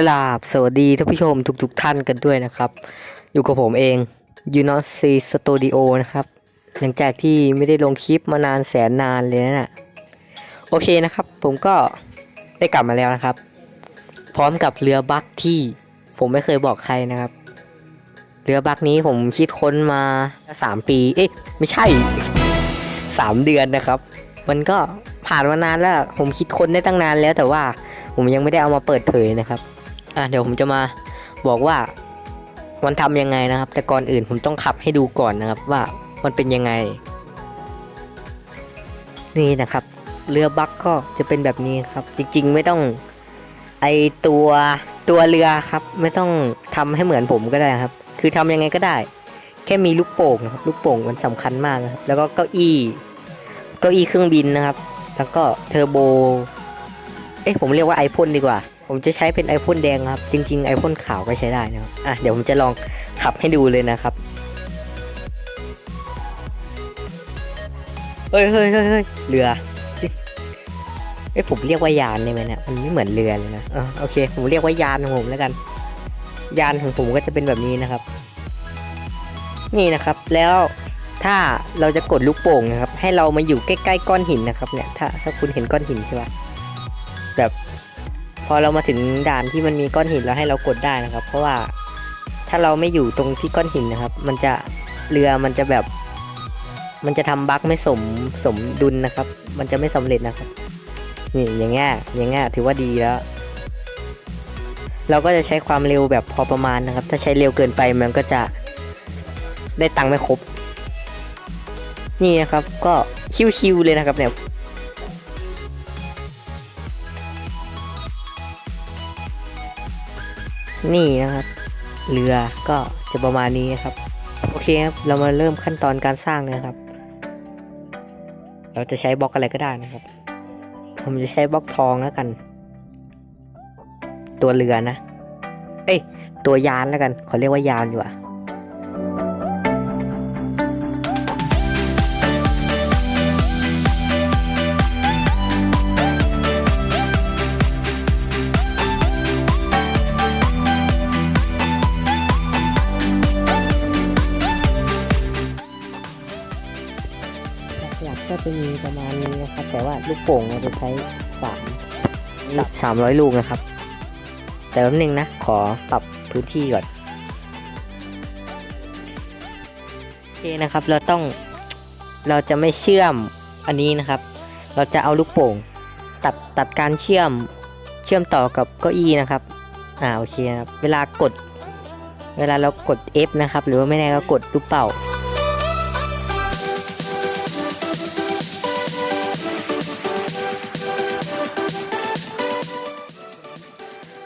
กราบสวัสดีท่านผู้ชมทุกๆทท่านกันด้วยนะครับ อยู่กับผมเองยูนอสซีสตูดิโอนะครับ หลังจากที่ไม่ได้ลงคลิปมานานแสนนานเลยนะ่ะโอเคนะครับ ผมก็ได้กลับมาแล้วนะครับ พร้อมกับเรือบักที่ผมไม่เคยบอกใครนะครับ เรือบักนี้ผมคิดค้นมาสามปี เอ๊ะไม่ใช่สามเดือนนะครับ มันก็ผ่านมานานแล้ว ผมคิดค้นได้ตั้งนานแล้วแต่ว่าผมยังไม่ได้เอามาเปิดเผยนะครับ อะเดี๋ยวผมจะมาบอกว่ามันทำยังไงนะครับ แต่ก่อนอื่นผมต้องขับให้ดูก่อนนะครับว่ามันเป็นยังไง นี่นะครับ เรือบักก็จะเป็นแบบนี้ครับ จริงๆ ไม่ต้องไอตัวตัวเรือครับ ไม่ต้องทำให้เหมือนผมก็ได้ครับ คือทำยังไงก็ได้ แค่มีลูกโป่งครับลูกโป่งมันสำคัญมากครับ แล้วก็เก้าอี้เก้าอี้เครื่องบินนะครับ แล้วก็เทอร์โบเอ๊ะผมเรียกว่าไอพ่นดีกว่า ผมจะใช้เป็นไอพ่นแดงครับ จริง ๆ ไอพ่นขาวก็ใช้ได้นะครับอะเดี๋ยวผมจะลองขับให้ดูเลยนะครับเฮ้ยเฮ้ยเฮ้ยเรือเอ้ผมเรียกว่ายานได้ไหมเนี่ยมันไม่เหมือนเรือเลยนะโอเค ผมเรียกว่ายานของผมแล้วกัน ยานของผมก็จะเป็นแบบนี้นะครับ นี่นะครับ แล้วถ้าเราจะกดลูกโป่งนะครับ ให้เรามาอยู่ใกล้ๆก้อนหินนะครับ เนี่ย ถ้าถ้าคุณเห็นก้อนหินใช่ปะแบบ อเรามาถึงด่านที่มันมีก้อนหินแล้วให้เรากดได้นะครับ เพราะว่าถ้าเราไม่อยู่ตรงที่ก้อนหินนะครับ มันจะเรือมันจะแบบ มันจะทำบั๊กไม่สมสมดุลนะครับ มันจะไม่สำเร็จนะครับนี่อย่างเงี้ยอย่างเงี้ยถือว่าดีแล้ว เราก็จะใช้ความเร็วแบบพอประมาณนะครับ ถ้าใช้เร็วเกินไปมันก็จะได้ตังค์ไม่ครบ นี่นะครับก็ชิวๆเลยนะครับเนี่ย นี่นะครับ เรือก็จะประมาณนี้นะครับ โอเคครับ เรามาเริ่มขั้นตอนการสร้างเลยนะครับ เราจะใช้บล็อกอะไรก็ได้นะครับ ผมจะใช้บล็อกทองแล้วกัน ตัวเรือนะ เอ้ย ตัวยานแล้วกัน ขอเรียกว่ายานดีกว่า ก็จะมีประมาณนี้นะครับ แต่ว่าลูกโป่งเราจะใช้สามสามร้อยลูกนะครับ แต่แป๊บนึงนะ ขอปรับพื้นที่ก่อน โอเคนะครับ เราต้อง เราจะไม่เชื่อมอันนี้นะครับ เราจะเอาลูกโป่ง ตัดตัดการเชื่อม เชื่อมต่อกับเก้าอี้นะครับ อ่า โอเคครับ เวลากด เวลาเรากด F นะครับ หรือว่าไม่แน่ก็กดลูกเป่า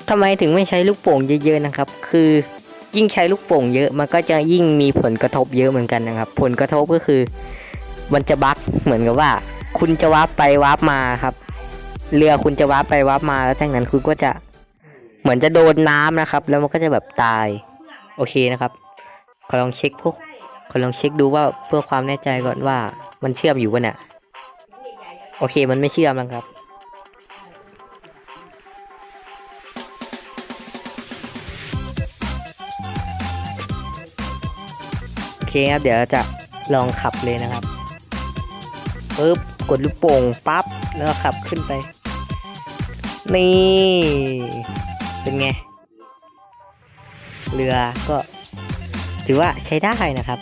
ทำไมถึงไม่ใช้ลูกโป่งเยอะๆนะครับ คือยิ่งใช้ลูกโป่งเยอะมันก็จะยิ่งมีผลกระทบเยอะเหมือนกันนะครับ ผลกระทบก็คือ มันจะบั๊กเหมือนกับว่า คุณจะวาร์ปไปวาร์ปมาครับ เรือคุณจะวาร์ปไปวาร์ปมาแล้วจากนั้นคุณก็จะเหมือนจะโดนน้ำนะครับ แล้วมันก็จะแบบตายโอเคนะครับขอลองเช็คพวกขอลองเช็คดูว่าเพื่อความแน่ใจก่อนว่า มันเชื่อมอยู่ปะเนี่ยโอเคมันไม่เชื่อมนะครับ เคครับเดี๋ยวจะลองขับเลยนะครับปึ๊บกดลูกโป่งปั๊บแล้วขับขึ้นไป นี่ เป็นไง เรือก็ถือว่าใช้ได้นะครับ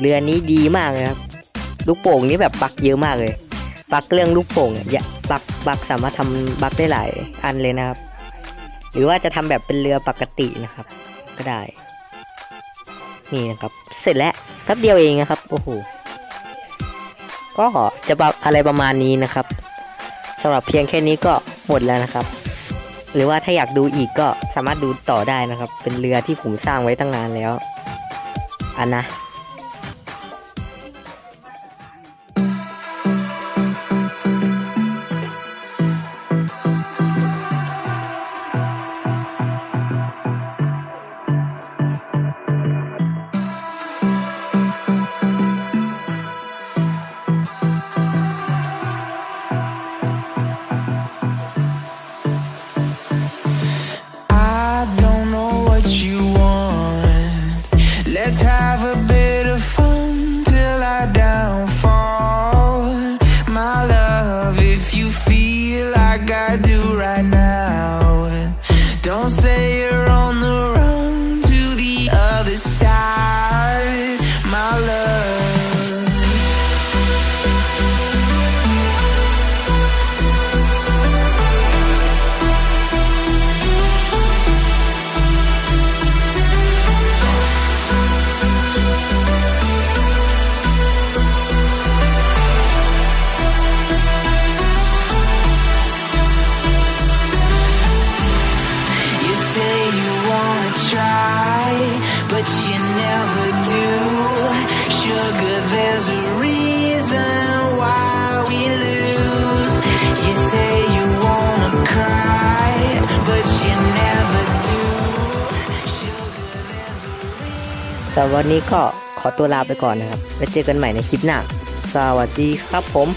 เรือนี้ดีมากเลยครับ ลูกโป่งนี้แบบบักเยอะมากเลยบักเรื่องลูกโป่งเนี่ยบักบักสามารถทำบักได้หลายอันเลยนะครับ หรือว่าจะทำแบบเป็นเรือปกตินะครับ ก็ได้ นี่นะครับ เสร็จแล้วแป๊บเดียวเองนะครับ โอ้โห ก็จะแบบอะไรประมาณนี้นะครับสำหรับเพียงแค่นี้ก็หมดแล้วนะครับ หรือว่าถ้าอยากดูอีกก็สามารถดูต่อได้นะครับ เป็นเรือที่ผมสร้างไว้ตั้งนานแล้ว อันนะ love if you feel like I do right now. Don't say สำหรับวันนี้ก็ขอตัวลาไปก่อนนะครับ แล้วเจอกันใหม่ในคลิปหน้า สวัสดีครับผม